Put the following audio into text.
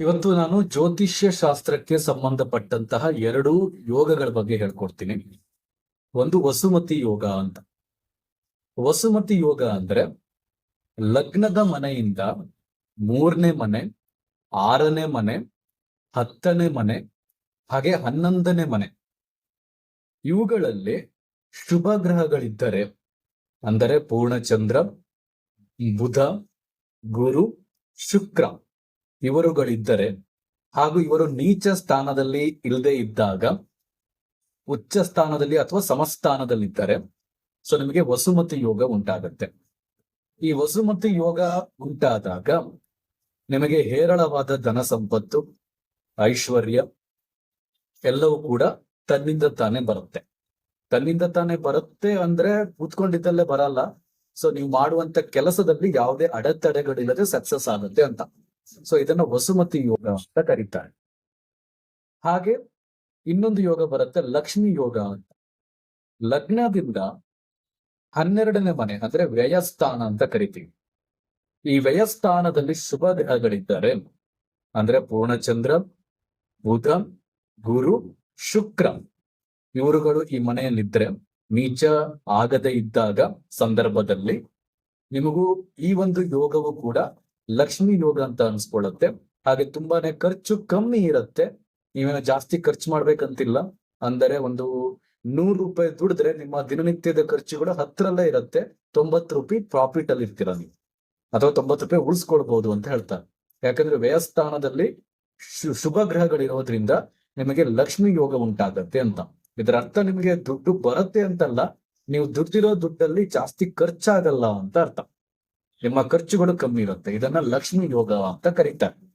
ಇವತ್ತು ನಾನು ಜ್ಯೋತಿಷ್ಯ ಶಾಸ್ತ್ರಕ್ಕೆ ಸಂಬಂಧಪಟ್ಟಂತಹ ಎರಡು ಯೋಗಗಳ ಬಗ್ಗೆ ಹೇಳ್ಕೊಡ್ತೀನಿ. ಒಂದು ವಸುಮತಿ ಯೋಗ ಅಂತ. ವಸುಮತಿ ಯೋಗ ಅಂದ್ರೆ ಲಗ್ನದ ಮನೆಯಿಂದ ಮೂರನೇ ಮನೆ, ಆರನೇ ಮನೆ, ಹತ್ತನೇ ಮನೆ, ಹಾಗೆ ಹನ್ನೊಂದನೇ ಮನೆ. ಇವುಗಳಲ್ಲಿ ಶುಭ ಗ್ರಹಗಳಿದ್ದರೆ ಅಂದರೆ ಪೂರ್ಣಚಂದ್ರ, ಬುಧ, ಗುರು, ಶುಕ್ರ. ಇವರುಗಳಿದ್ದರೆ ಹಾಗೂ ಇವರು ನೀಚ ಸ್ಥಾನದಲ್ಲಿ ಇಲ್ಲದೆ ಇದ್ದಾಗ, ಉಚ್ಚ ಸ್ಥಾನದಲ್ಲಿ ಅಥವಾ ಸಮಸ್ಥಾನದಲ್ಲಿದ್ದರೆ, ಸೊ ನಿಮಗೆ ವಸುಮತಿ ಯೋಗ ಉಂಟಾಗತ್ತೆ. ಈ ವಸುಮತಿ ಯೋಗ ಉಂಟಾದಾಗ ನಿಮಗೆ ಹೇರಳವಾದ ಧನ ಸಂಪತ್ತು ಐಶ್ವರ್ಯ ಎಲ್ಲವೂ ಕೂಡ ತನ್ನಿಂದ ತಾನೇ ಬರುತ್ತೆ. ತನ್ನಿಂದ ತಾನೇ ಬರುತ್ತೆ ಅಂದ್ರೆ ಕೂತ್ಕೊಂಡಿದ್ದಲ್ಲೇ ಬರಲ್ಲ. ಸೊ ನೀವು ಮಾಡುವಂತ ಕೆಲಸದಲ್ಲಿ ಯಾವುದೇ ಅಡೆತಡೆಗಳಿಲ್ಲದೆ ಸಕ್ಸಸ್ ಆಗುತ್ತೆ ಅಂತ. ಸೊ ಇದನ್ನ ವಸುಮತಿ ಯೋಗ ಅಂತ ಕರೀತಾರೆ. ಹಾಗೆ ಇನ್ನೊಂದು ಯೋಗ ಬರುತ್ತೆ ಲಕ್ಷ್ಮಿ ಯೋಗ ಅಂತ. ಲಗ್ನದಿಂದ ಹನ್ನೆರಡನೇ ಮನೆ ಅಂದ್ರೆ ವ್ಯಯಸ್ಥಾನ ಅಂತ ಕರಿತೀವಿ. ಈ ವ್ಯಯಸ್ಥಾನದಲ್ಲಿ ಶುಭ ಗ್ರಹಗಳಿದ್ದಾರೆ ಅಂದ್ರೆ ಪೂರ್ಣಚಂದ್ರ, ಬುಧ, ಗುರು, ಶುಕ್ರ ಇವರುಗಳು ಈ ಮನೆಯಲ್ಲಿದ್ರೆ ನೀಚ ಆಗದೆ ಇದ್ದಾಗ ಸಂದರ್ಭದಲ್ಲಿ ನಿಮಗೂ ಈ ಒಂದು ಯೋಗವು ಕೂಡ ಲಕ್ಷ್ಮಿ ಯೋಗ ಅಂತ ಅನ್ಸ್ಕೊಳ್ಳುತ್ತೆ. ಹಾಗೆ ತುಂಬಾನೇ ಖರ್ಚು ಕಮ್ಮಿ ಇರುತ್ತೆ. ನೀವೇನೋ ಜಾಸ್ತಿ ಖರ್ಚು ಮಾಡ್ಬೇಕಂತಿಲ್ಲ. ಅಂದರೆ ಒಂದು ನೂರು ರೂಪಾಯಿ ದುಡಿದ್ರೆ ನಿಮ್ಮ ದಿನನಿತ್ಯದ ಖರ್ಚುಗಳು ಹತ್ರಲ್ಲೇ ಇರುತ್ತೆ. ತೊಂಬತ್ತು ರೂಪಾಯಿ ಪ್ರಾಫಿಟ್ ಅಲ್ಲಿ ಇರ್ತೀರ ನೀವು. ಅಥವಾ ತೊಂಬತ್ತು ರೂಪಾಯಿ ಉಳಿಸ್ಕೊಳ್ಬಹುದು ಅಂತ ಹೇಳ್ತಾರೆ. ಯಾಕಂದ್ರೆ ವ್ಯಯಸ್ಥಾನದಲ್ಲಿ ಶುಭ ಗ್ರಹಗಳಿರೋದ್ರಿಂದ ನಿಮಗೆ ಲಕ್ಷ್ಮಿ ಯೋಗ ಉಂಟಾಗತ್ತೆ ಅಂತ. ಇದರ ಅರ್ಥ ನಿಮಗೆ ದುಡ್ಡು ಬರುತ್ತೆ ಅಂತಲ್ಲ. ನೀವು ದುಡ್ಡಿರೋ ದುಡ್ಡಲ್ಲಿ ಜಾಸ್ತಿ ಖರ್ಚಾಗಲ್ಲ ಅಂತ ಅರ್ಥ. ನಿಮ್ಮ ಖರ್ಚುಗಳು ಕಮ್ಮಿ ಇರುತ್ತೆ. ಇದನ್ನ ಲಕ್ಷ್ಮಿ ಯೋಗ ಅಂತ ಕರೀತಾರೆ.